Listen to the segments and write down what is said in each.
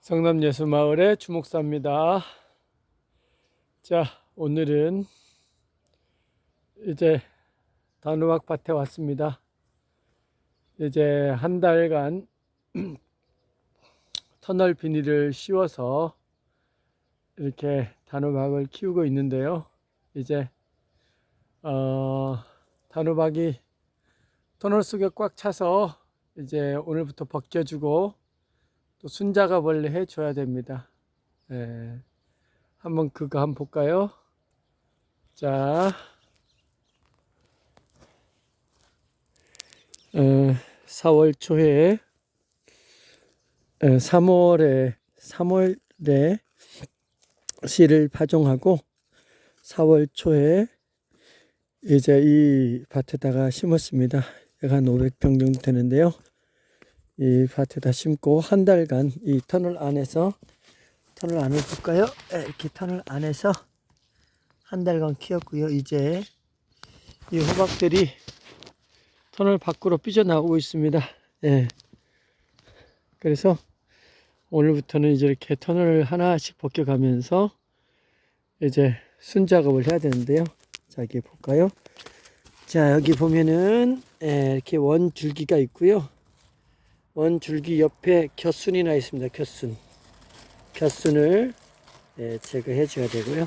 성남 예수마을의 주목사입니다. 자, 오늘은 이제 단호박 밭에 왔습니다. 이제 한 달간 터널 비닐을 씌워서 이렇게 단호박을 키우고 있는데요. 이제 어, 단호박이 터널 속에 꽉 차서 이제 오늘부터 벗겨주고 또 순작업을 해줘야 됩니다. 예. 한번 그거 한번 볼까요? 자, 어, 4월 초에, 어, 3월에, 3월에 씨를 파종하고 4월 초에 이제 이 밭에다가 심었습니다. 약 한 500평 정도 되는데요. 이 밭에다 심고 한 달간 이 터널 안에서 터널 안을 볼까요? 네, 이렇게 터널 안에서 한 달간 키웠고요. 이제 이 호박들이 터널 밖으로 삐져나오고 있습니다. 예. 그래서 오늘부터는 이제 이렇게 터널을 하나씩 벗겨가면서 이제 순 작업을 해야 되는데요. 자, 여기 볼까요? 자, 여기 보면은 예, 이렇게 원 줄기가 있고요. 원 줄기 옆에 곁순이 나 있습니다. 곁순. 곁순을 예, 제거해 줘야 되고요.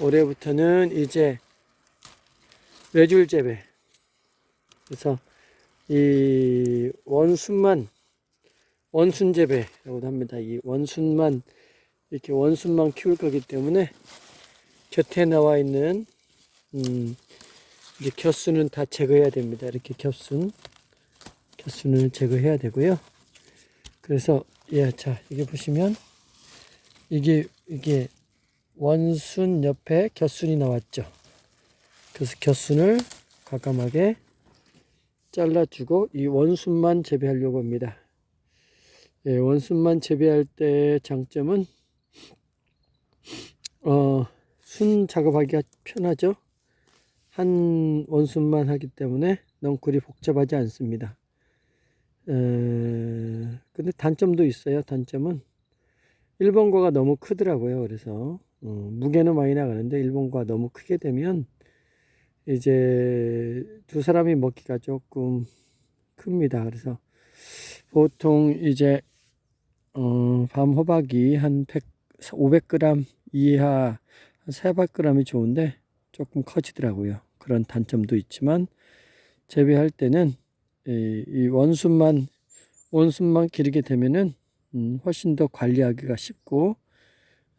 올해부터는 이제 외줄 재배. 그래서 이 원순만 원순 재배라고도 합니다. 이 원순만 이렇게 원순만 키울 거기 때문에 곁에 나와 있는 음, 이제 곁순은 다 제거해야 됩니다. 이렇게 겹순 곁순을 제거해야 되고요. 그래서 예, 자 이게 보시면 이게 이게 원순 옆에 곁순이 나왔죠. 그래서 곁순을 과감하게 잘라주고 이 원순만 재배하려고 합니다. 예, 원순만 재배할 때 장점은 어, 순 작업하기가 편하죠. 한 원순만 하기 때문에 넝쿨이 복잡하지 않습니다. 에, 근데 단점도 있어요. 단점은 일본과가 너무 크더라고요. 그래서 어, 무게는 많이 나가는데 일본과 너무 크게 되면 이제 두 사람이 먹기가 조금 큽니다. 그래서 보통 이제 어, 밤 호박이 한 100, 500g 이하 한 400g이 좋은데 조금 커지더라고요. 그런 단점도 있지만 재배할 때는 이, 이 원순만 원순만 기르게 되면은 음, 훨씬 더 관리하기가 쉽고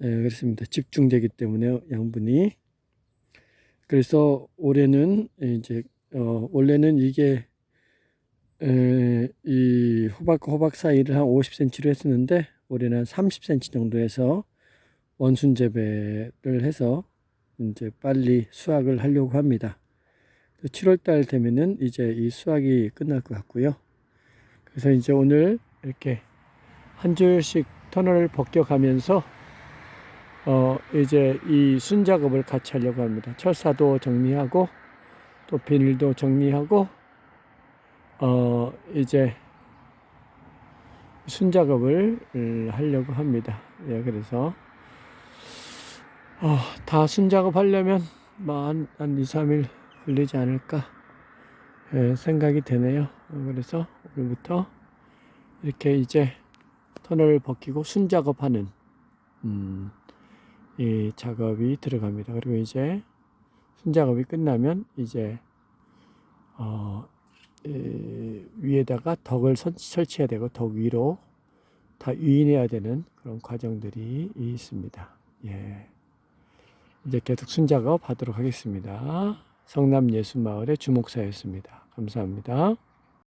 예, 그렇습니다. 집중되기 때문에 양분이 그래서 올해는 이제 어, 원래는 이게 에, 이 호박과 호박 사이를 한 50cm로 했었는데 올해는 한 30cm 정도 해서 원순 재배를 해서 이제 빨리 수확을 하려고 합니다. 7월 달 되면은 이제 이 수확이 끝날 것 같고요. 그래서 이제 오늘 이렇게 한 줄씩 터널을 벗겨가면서 어 이제 이 순 작업을 같이 하려고 합니다. 철사도 정리하고 또 비닐도 정리하고 어 이제 순 작업을 음, 하려고 합니다. 예, 그래서 어, 다순 작업하려면 뭐 한 한 2, 3일 걸리지 않을까 예, 생각이 되네요. 어, 그래서 오늘부터 이렇게 이제 터널을 벗기고 순 작업하는 음, 이 작업이 들어갑니다. 그리고 이제 순 작업이 끝나면 이제 어, 에, 위에다가 덕을 선, 설치해야 되고 덕 위로 다 유인해야 되는 그런 과정들이 있습니다. 예. 이제 계속 순작업 하도록 하겠습니다. 성남 예수마을의 주목사였습니다. 감사합니다.